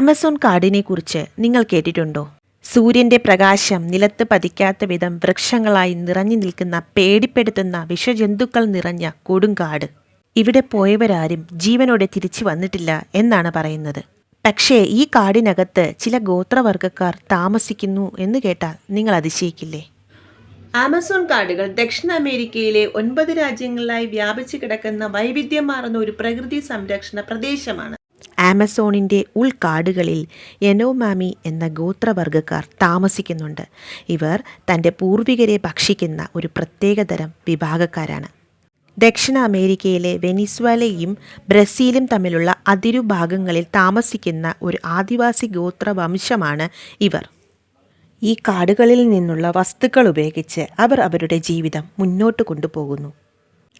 Amazon കാടിനെ കുറിച്ച് നിങ്ങൾ കേട്ടിട്ടുണ്ടോ? സൂര്യന്റെ പ്രകാശം നിലത്ത് പതിക്കാത്ത വിധം വൃക്ഷങ്ങളായി നിറഞ്ഞു നിൽക്കുന്ന പേടിപ്പെടുത്തുന്ന വിഷജന്തുക്കൾ നിറഞ്ഞ കൊടുങ്കാട്. ഇവിടെ പോയവരാരും ജീവനോടെ തിരിച്ചു വന്നിട്ടില്ല എന്നാണ് പറയുന്നത്. പക്ഷേ ഈ കാടിനകത്ത് ചില ഗോത്രവർഗക്കാർ താമസിക്കുന്നു എന്ന് കേട്ടാൽ നിങ്ങൾ അതിശയിക്കില്ലേ? ആമസോൺ കാടുകൾ ദക്ഷിണ അമേരിക്കയിലെ ഒൻപത് രാജ്യങ്ങളിലായി വ്യാപിച്ചു കിടക്കുന്ന വൈവിധ്യമാർന്ന ഒരു പ്രകൃതി സംരക്ഷണ പ്രദേശമാണ്. ആമസോണിന്റെ ഉൾക്കാടുകളിൽ യനോമാമി എന്ന ഗോത്രവർഗക്കാർ താമസിക്കുന്നുണ്ട്. ഇവർ തന്റെ പൂർവികരെ ഭക്ഷിക്കുന്ന ഒരു പ്രത്യേകതരം വിഭാഗക്കാരാണ്. ദക്ഷിണ അമേരിക്കയിലെ വെനിസ്വലയും ബ്രസീലും തമ്മിലുള്ള അതിരുഭാഗങ്ങളിൽ താമസിക്കുന്ന ഒരു ആദിവാസി ഗോത്രവംശമാണ് ഇവർ. ഈ കാടുകളിൽ നിന്നുള്ള വസ്തുക്കൾ ഉപയോഗിച്ച് അവർ അവരുടെ ജീവിതം മുന്നോട്ട് കൊണ്ടുപോകുന്നു.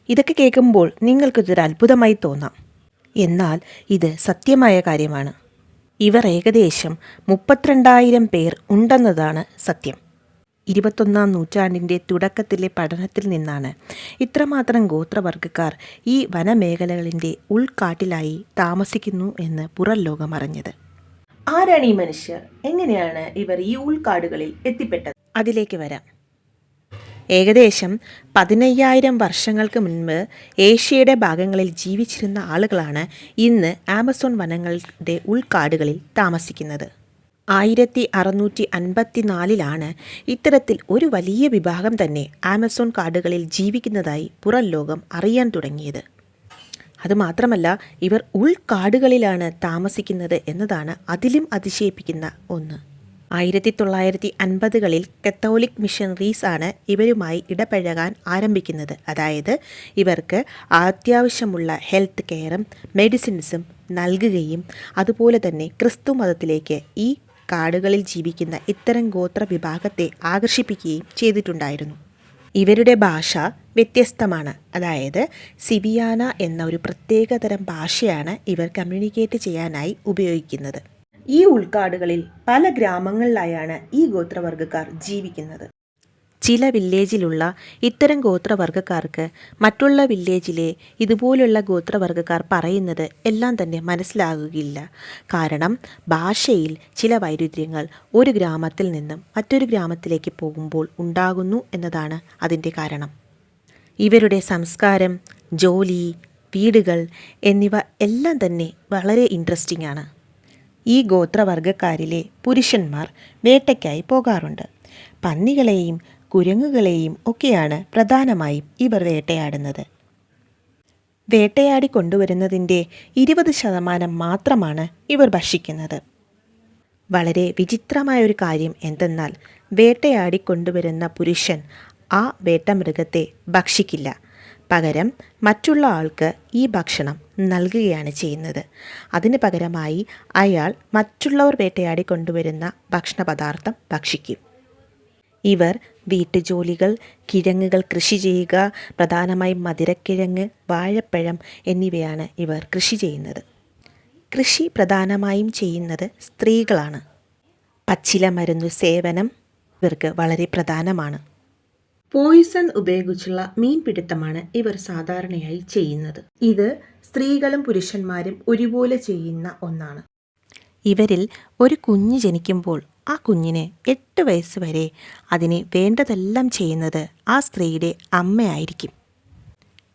ഇതൊക്കെ കേൾക്കുമ്പോൾ നിങ്ങൾക്കിതൊരു അത്ഭുതമായി തോന്നാം. എന്നാൽ ഇത് സത്യമായ കാര്യമാണ്. ഇവർ ഏകദേശം മുപ്പത്തിരണ്ടായിരം പേർ ഉണ്ടെന്നതാണ് സത്യം. ഇരുപത്തൊന്നാം നൂറ്റാണ്ടിന്റെ തുടക്കത്തിലെ പഠനത്തിൽ നിന്നാണ് ഇത്രമാത്രം ഗോത്രവർഗക്കാർ ഈ വനമേഖലകളിന്റെ ഉൾക്കാട്ടിലായി താമസിക്കുന്നു എന്ന് പുറം ലോകം അറിഞ്ഞത്. ആരാണ് ഈ മനുഷ്യർ? എങ്ങനെയാണ് ഇവർ ഈ ഉൾക്കാടുകളിൽ എത്തിപ്പെട്ടത്? അതിലേക്ക് വരാം. ഏകദേശം പതിനയ്യായിരം വർഷങ്ങൾക്ക് മുൻപ് ഏഷ്യയുടെ ഭാഗങ്ങളിൽ ജീവിച്ചിരുന്ന ആളുകളാണ് ഇന്ന് ആമസോൺ വനങ്ങളുടെ ഉൾക്കാടുകളിൽ താമസിക്കുന്നത്. ആയിരത്തി അറുന്നൂറ്റി അൻപത്തിനാലിലാണ് ഇത്തരത്തിൽ ഒരു വലിയ വിഭാഗം തന്നെ ആമസോൺ കാടുകളിൽ ജീവിക്കുന്നതായി പുറം ലോകം അറിയാൻ തുടങ്ങിയത്. അതുമാത്രമല്ല ഇവർ ഉൾക്കാടുകളിലാണ് താമസിക്കുന്നത് എന്നതാണ് അതിലും അതിശയിപ്പിക്കുന്ന ഒന്ന്. ആയിരത്തി തൊള്ളായിരത്തി അൻപതുകളിൽ കത്തോലിക് മിഷണറീസ് ആണ് ഇവരുമായി ഇടപഴകാൻ ആരംഭിക്കുന്നത്. അതായത് ഇവർക്ക് അത്യാവശ്യമുള്ള ഹെൽത്ത് കെയറും മെഡിസിൻസും നൽകുകയും അതുപോലെ തന്നെ ക്രിസ്തു മതത്തിലേക്ക് ഈ കാടുകളിൽ ജീവിക്കുന്ന ഇത്തരം ഗോത്ര വിഭാഗത്തെ ആകർഷിപ്പിക്കുകയും ചെയ്തിട്ടുണ്ടായിരുന്നു. ഇവരുടെ ഭാഷ വ്യത്യസ്തമാണ്. അതായത് സിബിയാന എന്ന ഒരു പ്രത്യേകതരം ഭാഷയാണ് ഇവർ കമ്മ്യൂണിക്കേറ്റ് ചെയ്യാനായി ഉപയോഗിക്കുന്നത്. ഈ ഉൾക്കാടുകളിൽ പല ഗ്രാമങ്ങളിലായാണ് ഈ ഗോത്രവർഗക്കാർ ജീവിക്കുന്നത്. ചില വില്ലേജിലുള്ള ഇത്തരം ഗോത്രവർഗക്കാർക്ക് മറ്റുള്ള വില്ലേജിലെ ഇതുപോലുള്ള ഗോത്രവർഗക്കാർ പറയുന്നത് എല്ലാം തന്നെ മനസ്സിലാകുകയില്ല. കാരണം ഭാഷയിൽ ചില വൈരുദ്ധ്യങ്ങൾ ഒരു ഗ്രാമത്തിൽ നിന്നും മറ്റൊരു ഗ്രാമത്തിലേക്ക് പോകുമ്പോൾ ഉണ്ടാകുന്നു എന്നതാണ് അതിന്റെ കാരണം. ഇവരുടെ സംസ്കാരം ജോലി വീടുകൾ എന്നിവ എല്ലാം തന്നെ വളരെ ഇൻട്രസ്റ്റിംഗ് ആണ്. ഈ ഗോത്രവർഗക്കാരിലെ പുരുഷന്മാർ വേട്ടയ്ക്കായി പോകാറുണ്ട്. പന്നികളെയും കുരങ്ങുകളെയും ഒക്കെയാണ് പ്രധാനമായും ഇവർ വേട്ടയാടുന്നത്. വേട്ടയാടി കൊണ്ടുവരുന്നതിന്റെ ഇരുപത് ശതമാനം മാത്രമാണ് ഇവർ ഭക്ഷിക്കുന്നത്. വളരെ വിചിത്രമായ ഒരു കാര്യം എന്തെന്നാൽ വേട്ടയാടി കൊണ്ടുവരുന്ന പുരുഷൻ ആ വേട്ടമൃഗത്തെ ഭക്ഷിക്കില്ല. പകരം മറ്റുള്ള ആൾക്ക് ഈ ഭക്ഷണം നൽകുകയാണ് ചെയ്യുന്നത്. അതിന് പകരമായി അയാൾ മറ്റുള്ളവർ വേട്ടയാടി കൊണ്ടുവരുന്ന ഭക്ഷണ പദാർത്ഥം ഭക്ഷിക്കും. ഇവർ വീട്ടുജോലികൾ കിഴങ്ങുകൾ കൃഷി ചെയ്യുക പ്രധാനമായും മധുരക്കിഴങ്ങ് വാഴപ്പഴം എന്നിവയാണ് ഇവർ കൃഷി ചെയ്യുന്നത്. കൃഷി പ്രധാനമായും ചെയ്യുന്നത് സ്ത്രീകളാണ്. പച്ചില മരുന്നു സേവനം ഇവർക്ക് വളരെ പ്രധാനമാണ്. പോയിസൺ ഉപയോഗിച്ചുള്ള മീൻപിടുത്തമാണ് ഇവർ സാധാരണയായി ചെയ്യുന്നത്. ഇത് സ്ത്രീകളും പുരുഷന്മാരും ഒരുപോലെ ചെയ്യുന്ന ഒന്നാണ്. ഇവരിൽ ഒരു കുഞ്ഞ് ജനിക്കുമ്പോൾ ആ കുഞ്ഞിന് എട്ട് വയസ്സ് വരെ അതിനെ വേണ്ടതെല്ലാം ചെയ്യുന്നത് ആ സ്ത്രീയുടെ അമ്മയായിരിക്കും.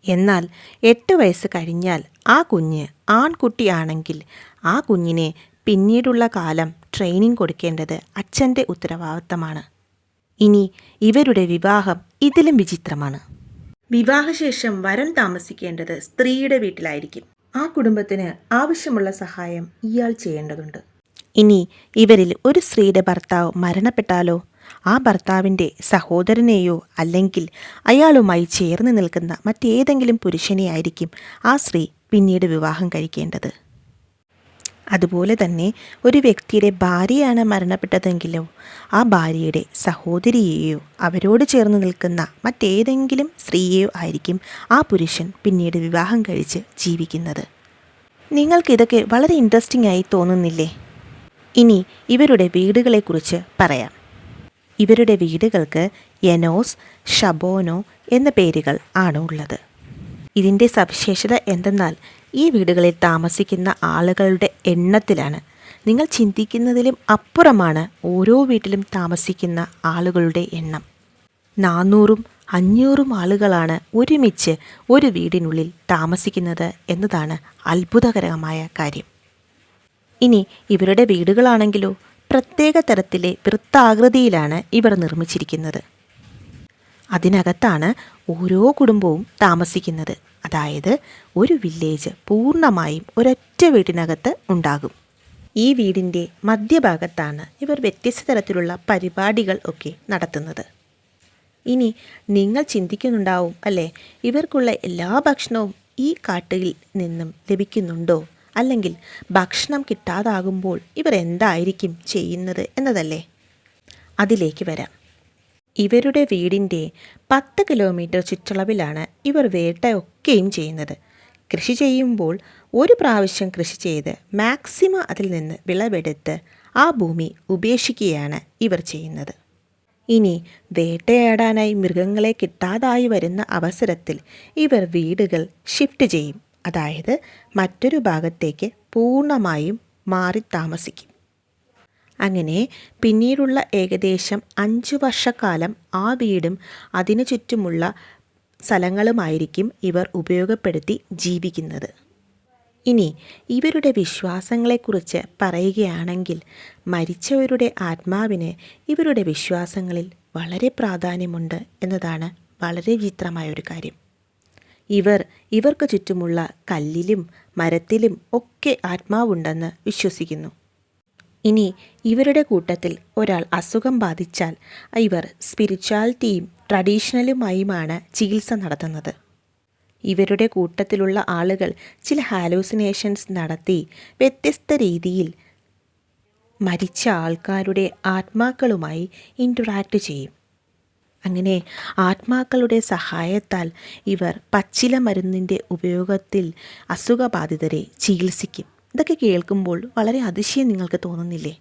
എന്നാൽ എട്ട് വയസ്സ് കഴിഞ്ഞാൽ ആ കുഞ്ഞ് ആൺകുട്ടിയാണെങ്കിൽ ആ കുഞ്ഞിനെ പിന്നീടുള്ള കാലം ട്രെയിനിങ് കൊടുക്കേണ്ടത് അച്ഛന്റെ ഉത്തരവാദിത്തമാണ്. ഇനി ഇവരുടെ വിവാഹം ഇതിലും വിചിത്രമാണ്. വിവാഹശേഷം വരം താമസിക്കേണ്ടത് സ്ത്രീയുടെ വീട്ടിലായിരിക്കും. ആ കുടുംബത്തിന് ആവശ്യമുള്ള സഹായം ഇയാൾ ചെയ്യേണ്ടതുണ്ട്. ഇനി ഇവരിൽ ഒരു സ്ത്രീയുടെ ഭർത്താവ് മരണപ്പെട്ടാലോ? ആ ഭർത്താവിന്റെ സഹോദരനെയോ അല്ലെങ്കിൽ അയാളുമായി ചേർന്ന് നിൽക്കുന്ന മറ്റേതെങ്കിലും പുരുഷനെയായിരിക്കും ആ സ്ത്രീ പിന്നീട് വിവാഹം കഴിക്കേണ്ടത്. അതുപോലെ തന്നെ ഒരു വ്യക്തിയുടെ ഭാര്യയാണ് മരണപ്പെട്ടതെങ്കിലോ ആ ഭാര്യയുടെ സഹോദരിയെയോ അവരോട് ചേർന്ന് നിൽക്കുന്ന മറ്റേതെങ്കിലും സ്ത്രീയെയോ ആയിരിക്കും ആ പുരുഷൻ പിന്നീട് വിവാഹം കഴിച്ച് ജീവിക്കുന്നത്. നിങ്ങൾക്കിതൊക്കെ വളരെ ഇൻട്രസ്റ്റിംഗ് ആയി തോന്നുന്നില്ലേ? ഇനി ഇവരുടെ വീടുകളെക്കുറിച്ച് പറയാം. ഇവരുടെ വീടുകൾക്ക് യനോസ് ഷബോനോ എന്ന പേരുകൾ ആണ് ഉള്ളത്. ഇതിന്റെ സവിശേഷത എന്തെന്നാൽ ഈ വീടുകളിൽ താമസിക്കുന്ന ആളുകളുടെ എണ്ണത്തിലാണ്. നിങ്ങൾ ചിന്തിക്കുന്നതിലും അപ്പുറമാണ് ഓരോ വീട്ടിലും താമസിക്കുന്ന ആളുകളുടെ എണ്ണം. നാനൂറും അഞ്ഞൂറും ആളുകളാണ് ഒരുമിച്ച് ഒരു വീടിനുള്ളിൽ താമസിക്കുന്നത് എന്നതാണ് അത്ഭുതകരമായ കാര്യം. ഇനി ഇവരുടെ വീടുകളാണെങ്കിലോ പ്രത്യേക തരത്തിലെ വൃത്താകൃതിയിലാണ് ഇവർ നിർമ്മിച്ചിരിക്കുന്നത്. അതിനകത്താണ് ഓരോ കുടുംബവും താമസിക്കുന്നത്. അതായത് ഒരു വില്ലേജ് പൂർണമായും ഒരൊറ്റ വീട്ടിനകത്ത് ഉണ്ടാകും. ഈ വീടിന്റെ മധ്യഭാഗത്താണ് ഇവർ വ്യത്യസ്ത തരത്തിലുള്ള പരിപാടികൾ ഒക്കെ നടത്തുന്നത്. ഇനി നിങ്ങൾ ചിന്തിക്കുന്നുണ്ടാവും അല്ലേ? ഇവർക്കുള്ള എല്ലാ ഭക്ഷണവും ഈ കാട്ടിൽ നിന്നും ലഭിക്കുന്നുണ്ടോ? അല്ലെങ്കിൽ ഭക്ഷണം കിട്ടാതാകുമ്പോൾ ഇവർ എന്തായിരിക്കും ചെയ്യുന്നത് എന്നതല്ലേ? അതിലേക്ക് വരാം. ഇവരുടെ വീടിന്റെ പത്ത് കിലോമീറ്റർ ചുറ്റളവിലാണ് ഇവർ വേട്ടയൊക്കെയും ചെയ്യുന്നത്. കൃഷി ചെയ്യുമ്പോൾ ഒരു പ്രാവശ്യം കൃഷി ചെയ്ത് മാക്സിമം അതിൽ നിന്ന് വിളവെടുത്ത് ആ ഭൂമി ഉപേക്ഷിക്കുകയാണ് ഇവർ ചെയ്യുന്നത്. ഇനി വേട്ടയാടാനായി മൃഗങ്ങളെ കിട്ടാതായി വരുന്ന അവസരത്തിൽ ഇവർ വീടുകൾ ഷിഫ്റ്റ് ചെയ്യും. അതായത് മറ്റൊരു ഭാഗത്തേക്ക് പൂർണമായും മാറി താമസിക്കും. അങ്ങനെ പിന്നീടുള്ള ഏകദേശം അഞ്ചു വർഷക്കാലം ആ വീടും അതിനു ചുറ്റുമുള്ള സ്ഥലങ്ങളുമായിരിക്കും ഇവർ ഉപയോഗപ്പെടുത്തി ജീവിക്കുന്നത്. ഇനി ഇവരുടെ വിശ്വാസങ്ങളെക്കുറിച്ച് പറയുകയാണെങ്കിൽ മരിച്ചവരുടെ ആത്മാവിന് ഇവരുടെ വിശ്വാസങ്ങളിൽ വളരെ പ്രാധാന്യമുണ്ട് എന്നതാണ് വളരെ വിചിത്രമായ ഒരു കാര്യം. ഇവർ ഇവർക്ക് ചുറ്റുമുള്ള കല്ലിലും മരത്തിലും ഒക്കെ ആത്മാവുണ്ടെന്ന് വിശ്വസിക്കുന്നു. ഇനി ഇവരുടെ കൂട്ടത്തിൽ ഒരാൾ അസുഖം ബാധിച്ചാൽ ഇവർ സ്പിരിച്വാലിറ്റിയും ട്രഡീഷണലുമായുമാണ് ചികിത്സ നടത്തുന്നത്. ഇവരുടെ കൂട്ടത്തിലുള്ള ആളുകൾ ചില ഹാലൂസിനേഷൻസ് നടത്തി വ്യത്യസ്ത രീതിയിൽ മരിച്ച ആൾക്കാരുടെ ആത്മാക്കളുമായി ഇന്ററാക്ട് ചെയ്യും. അങ്ങനെ ആത്മാക്കളുടെ സഹായത്താൽ ഇവർ പച്ചില മരുന്നിന്റെ ഉപയോഗത്തിൽ അസുഖബാധിതരെ ചികിത്സിക്കും. ഇതൊക്കെ കേൾക്കുമ്പോൾ വളരെ അതിശയം നിങ്ങൾക്ക് തോന്നുന്നില്ലേ?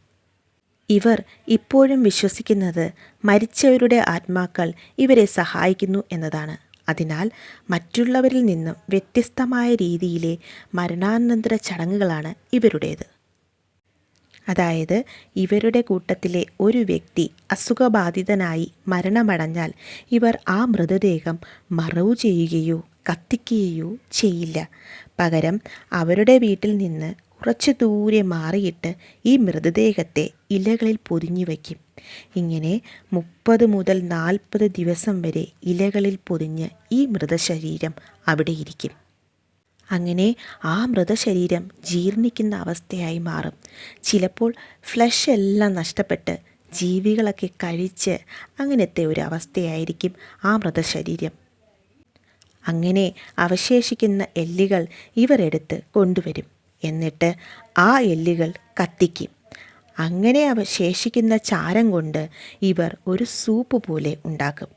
ഇവർ ഇപ്പോഴും വിശ്വസിക്കുന്നത് മരിച്ചവരുടെ ആത്മാക്കൾ ഇവരെ സഹായിക്കുന്നു എന്നതാണ്. അതിനാൽ മറ്റുള്ളവരിൽ നിന്നും വ്യത്യസ്തമായ രീതിയിലെ മരണാനന്തര ചടങ്ങുകളാണ് ഇവരുടേത്. അതായത് ഇവരുടെ കൂട്ടത്തിലെ ഒരു വ്യക്തി അസുഖബാധിതനായി മരണമടഞ്ഞാൽ ഇവർ ആ മൃതദേഹം മറവു ചെയ്യുകയോ കത്തിക്കുകയോ ചെയ്യില്ല. പകരം അവരുടെ വീട്ടിൽ നിന്ന് കുറച്ചു ദൂരെ മാറിയിട്ട് ഈ മൃതദേഹത്തെ ഇലകളിൽ പൊതിഞ്ഞു വയ്ക്കും. ഇങ്ങനെ മുപ്പത് മുതൽ നാൽപ്പത് ദിവസം വരെ ഇലകളിൽ പൊതിഞ്ഞ് ഈ മൃതശരീരം അവിടെ ഇരിക്കും. അങ്ങനെ ആ മൃതശരീരം ജീർണിക്കുന്ന അവസ്ഥയായി മാറും. ചിലപ്പോൾ ഫ്ലഷ് എല്ലാം നഷ്ടപ്പെട്ട് ജീവികളൊക്കെ കഴിച്ച് അങ്ങനത്തെ ഒരു അവസ്ഥയായിരിക്കും ആ മൃതശരീരം. അങ്ങനെ അവശേഷിക്കുന്ന എല്ലുകൾ ഇവരെടുത്ത് കൊണ്ടുവരും. എന്നിട്ട് ആ എല്ലുകൾ കത്തിക്കും. അങ്ങനെ അവശേഷിക്കുന്ന ചാരം കൊണ്ട് ഇവർ ഒരു സൂപ്പ് പോലെ ഉണ്ടാക്കും.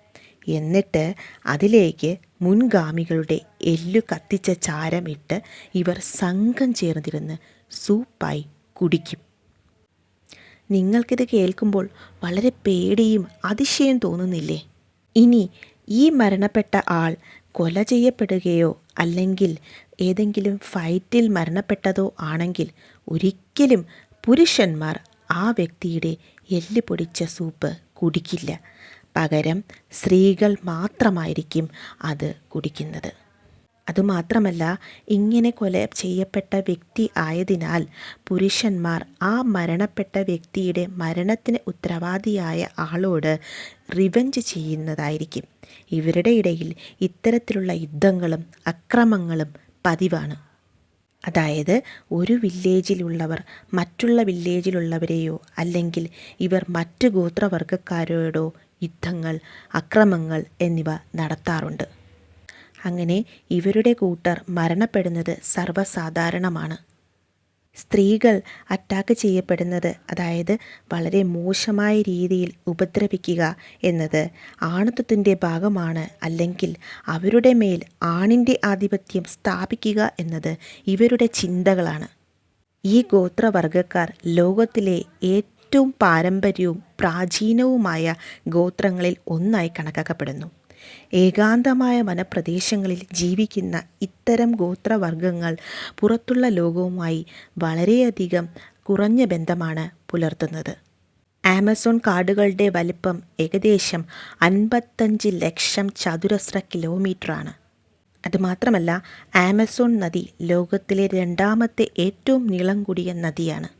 എന്നിട്ട് അതിലേക്ക് മുൻഗാമികളുടെ എല്ലു കത്തിച്ച ചാരമിട്ട് ഇവർ സംഘം ചേർന്നിരുന്ന് സൂപ്പായി കുടിക്കും. നിങ്ങൾക്കിത് കേൾക്കുമ്പോൾ വളരെ പേടിയും അതിശയം തോന്നുന്നില്ലേ? ഇനി ഈ മരണപ്പെട്ട ആൾ കൊല ചെയ്യപ്പെടുകയോ അല്ലെങ്കിൽ ഏതെങ്കിലും ഫൈറ്റിൽ മരണപ്പെട്ടതോ ആണെങ്കിൽ ഒരിക്കലും പുരുഷന്മാർ ആ വ്യക്തിയുടെ എല്ല് പൊടിച്ച സൂപ്പ് കുടിക്കില്ല. പകരം സ്ത്രീകൾ മാത്രമായിരിക്കും അത് കുടിക്കുന്നത്. അതുമാത്രമല്ല ഇങ്ങനെ കൊല ചെയ്യപ്പെട്ട വ്യക്തി ആയതിനാൽ പുരുഷന്മാർ ആ മരണപ്പെട്ട വ്യക്തിയുടെ മരണത്തിന് ഉത്തരവാദിയായ ആളോട് റിവഞ്ച് ചെയ്യുന്നതായിരിക്കും. ഇവരുടെ ഇടയിൽ ഇത്തരത്തിലുള്ള യുദ്ധങ്ങളും അക്രമങ്ങളും പതിവാണ്. അതായത് ഒരു വില്ലേജിലുള്ളവർ മറ്റുള്ള വില്ലേജിലുള്ളവരെയോ അല്ലെങ്കിൽ ഇവർ മറ്റ് ഗോത്രവർഗക്കാരോടോ യുദ്ധങ്ങൾ അക്രമങ്ങൾ എന്നിവ നടത്താറുണ്ട്. അങ്ങനെ ഇവരുടെ കൂട്ടർ മരണപ്പെടുന്നത് സർവസാധാരണമാണ്. സ്ത്രീകൾ അറ്റാക്ക് ചെയ്യപ്പെടുന്നത്. അതായത് വളരെ മോശമായ രീതിയിൽ ഉപദ്രവിക്കുക എന്നത് ആണത്വത്തിന്റെ ഭാഗമാണ്. അല്ലെങ്കിൽ അവരുടെ മേൽ ആണിന്റെ ആധിപത്യം സ്ഥാപിക്കുക എന്നത് ഇവരുടെ ചിന്തകളാണ്. ഈ ഗോത്രവർഗക്കാർ ലോകത്തിലെ ഏറ്റവും പാരമ്പര്യവും പ്രാചീനവുമായ ഗോത്രങ്ങളിൽ ഒന്നായി കണക്കാക്കപ്പെടുന്നു. ഏകാന്തമായ വനപ്രദേശങ്ങളിൽ ജീവിക്കുന്ന ഇത്തരം ഗോത്രവർഗങ്ങൾ പുറത്തുള്ള ലോകവുമായി വളരെയധികം കുറഞ്ഞ ബന്ധമാണ് പുലർത്തുന്നത്. ആമസോൺ കാടുകളുടെ വലിപ്പം ഏകദേശം അൻപത്തഞ്ച് ലക്ഷം ചതുരശ്ര കിലോമീറ്ററാണ്. അതുമാത്രമല്ല ആമസോൺ നദി ലോകത്തിലെ രണ്ടാമത്തെ ഏറ്റവും നീളം കൂടിയ നദിയാണ്.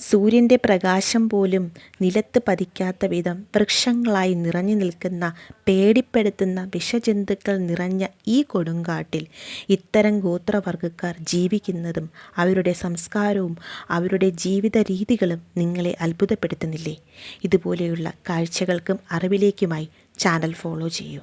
സൂര്യന്റെ പ്രകാശം പോലും നിലത്ത് പതിക്കാത്ത വിധം വൃക്ഷങ്ങളായി നിറഞ്ഞു നിൽക്കുന്ന പേടിപ്പെടുത്തുന്ന വിഷജന്തുക്കൾ നിറഞ്ഞ ഈ കൊടുങ്കാട്ടിൽ ഇത്തരം ഗോത്രവർഗക്കാർ ജീവിക്കുന്നതും അവരുടെ സംസ്കാരവും അവരുടെ ജീവിത രീതികളും നിങ്ങളെ അത്ഭുതപ്പെടുത്തുന്നില്ലേ? ഇതുപോലെയുള്ള കാഴ്ചകൾക്കും അറിവിലേക്കുമായി ചാനൽ ഫോളോ ചെയ്യൂ.